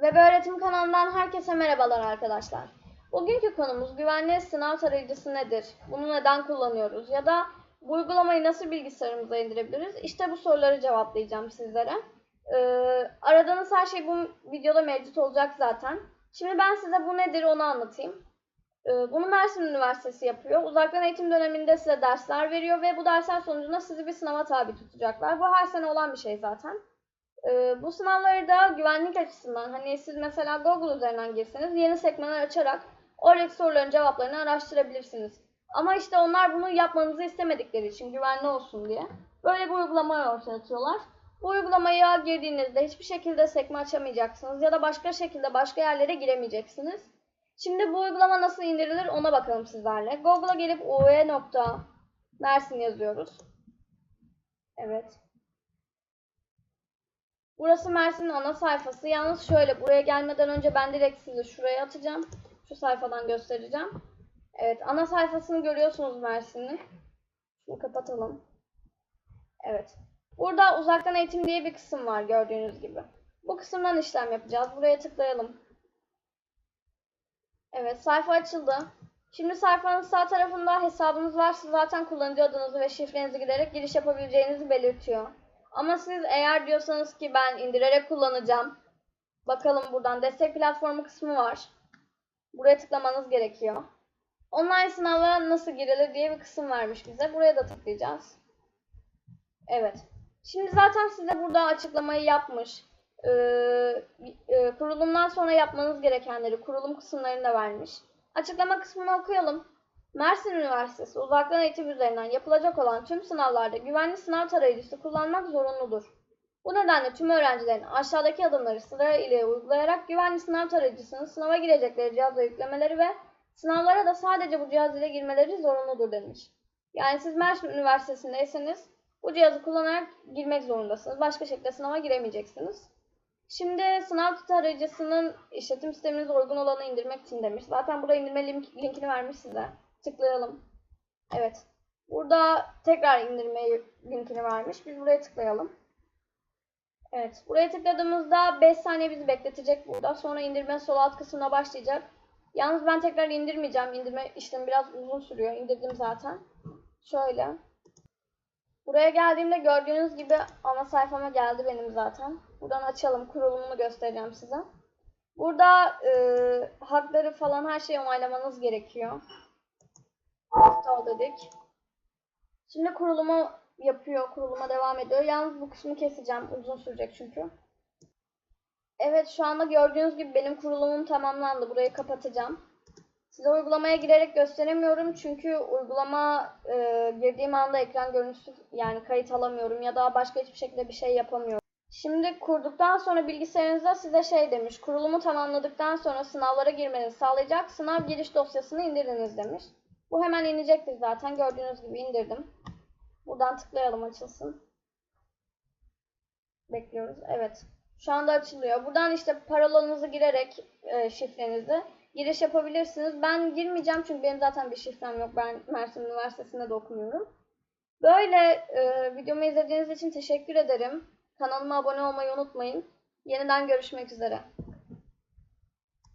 Web Öğretim kanalından herkese merhabalar arkadaşlar. Bugünkü konumuz güvenli sınav tarayıcısı nedir? Bunu neden kullanıyoruz? Ya da bu uygulamayı nasıl bilgisayarımıza indirebiliriz? İşte bu soruları cevaplayacağım sizlere. Ee, aradığınız her şey bu videoda mevcut olacak zaten. Şimdi ben size bu nedir onu anlatayım. Ee, bunu Mersin Üniversitesi yapıyor. Uzaktan eğitim döneminde size dersler veriyor ve bu dersler sonucunda sizi bir sınava tabi tutacaklar. Bu her sene olan bir şey zaten. Ee, bu sınavları da güvenlik açısından hani siz mesela Google üzerinden girseniz yeni sekmeler açarak oradaki soruların cevaplarını araştırabilirsiniz. Ama işte onlar bunu yapmanızı istemedikleri için güvenli olsun diye böyle bir uygulamayı ortaya atıyorlar. Bu uygulamaya girdiğinizde hiçbir şekilde sekme açamayacaksınız ya da başka şekilde başka yerlere giremeyeceksiniz. Şimdi bu uygulama nasıl indirilir ona bakalım sizlerle. Google'a gelip ue.mersin yazıyoruz. Evet. Burası Mersin'in ana sayfası. Yalnız şöyle buraya gelmeden önce ben direkt sizi şuraya atacağım. Şu sayfadan göstereceğim. Evet ana sayfasını görüyorsunuz Mersin'in. Şunu kapatalım. Evet. Burada uzaktan eğitim diye bir kısım var gördüğünüz gibi. Bu kısımdan işlem yapacağız. Buraya tıklayalım. Evet sayfa açıldı. Şimdi sayfanın sağ tarafında hesabınız varsa zaten kullanıcı adınızı ve şifrenizi girerek giriş yapabileceğinizi belirtiyor. Ama siz eğer diyorsanız ki ben indirerek kullanacağım. Bakalım buradan destek platformu kısmı var. Buraya tıklamanız gerekiyor. Online sınavlara nasıl girilir diye bir kısım vermiş bize. Buraya da tıklayacağız. Evet. Şimdi zaten size burada açıklamayı yapmış. Ee, e, kurulumdan sonra yapmanız gerekenleri, kurulum kısımlarını da vermiş. Açıklama kısmını okuyalım. Mersin Üniversitesi uzaktan eğitim üzerinden yapılacak olan tüm sınavlarda güvenli sınav tarayıcısı kullanmak zorunludur. Bu nedenle tüm öğrencilerin aşağıdaki adımları sıra ile uygulayarak güvenli sınav tarayıcısını sınava girecekleri cihaza yüklemeleri ve sınavlara da sadece bu cihaz ile girmeleri zorunludur demiş. Yani siz Mersin Üniversitesi'ndeyseniz bu cihazı kullanarak girmek zorundasınız. Başka şekilde sınava giremeyeceksiniz. Şimdi sınav tarayıcısının işletim sisteminize uygun olanı indirmek için demiş. Zaten burada indirme link, linkini vermiş size. Tıklayalım. Evet. Burada tekrar indirme linkini vermiş. Biz buraya tıklayalım. Evet. Buraya tıkladığımızda 5 saniye bizi bekletecek burada. Sonra indirme sol alt kısmına başlayacak. Yalnız ben tekrar indirmeyeceğim. İndirme işlemi biraz uzun sürüyor. İndirdim zaten. Şöyle. Buraya geldiğimde gördüğünüz gibi ana sayfama geldi benim zaten. Buradan açalım. Kurulumunu göstereceğim size. Burada e, hakları falan her şeyi onaylamanız gerekiyor. Install dedik. Şimdi kurulumu yapıyor. Kuruluma devam ediyor. Yalnız bu kısmı keseceğim. Uzun sürecek çünkü. Evet şu anda gördüğünüz gibi benim kurulumum tamamlandı. Burayı kapatacağım. Size uygulamaya girerek gösteremiyorum çünkü uygulama e, girdiğim anda ekran görüntüsü yani kayıt alamıyorum ya da başka hiçbir şekilde bir şey yapamıyorum. Şimdi kurduktan sonra bilgisayarınızda size şey demiş. Kurulumu tamamladıktan sonra sınavlara girmenizi sağlayacak sınav giriş dosyasını indiriniz demiş. Bu hemen inecektir zaten. Gördüğünüz gibi indirdim. Buradan tıklayalım açılsın. Bekliyoruz. Evet. Şu anda açılıyor. Buradan işte parolanızı girerek e, şifrenizi giriş yapabilirsiniz. Ben girmeyeceğim çünkü benim zaten bir şifrem yok. Ben Mersin Üniversitesi'nde de okumuyorum. Böyle e, videomu izlediğiniz için teşekkür ederim. Kanalıma abone olmayı unutmayın. Yeniden görüşmek üzere.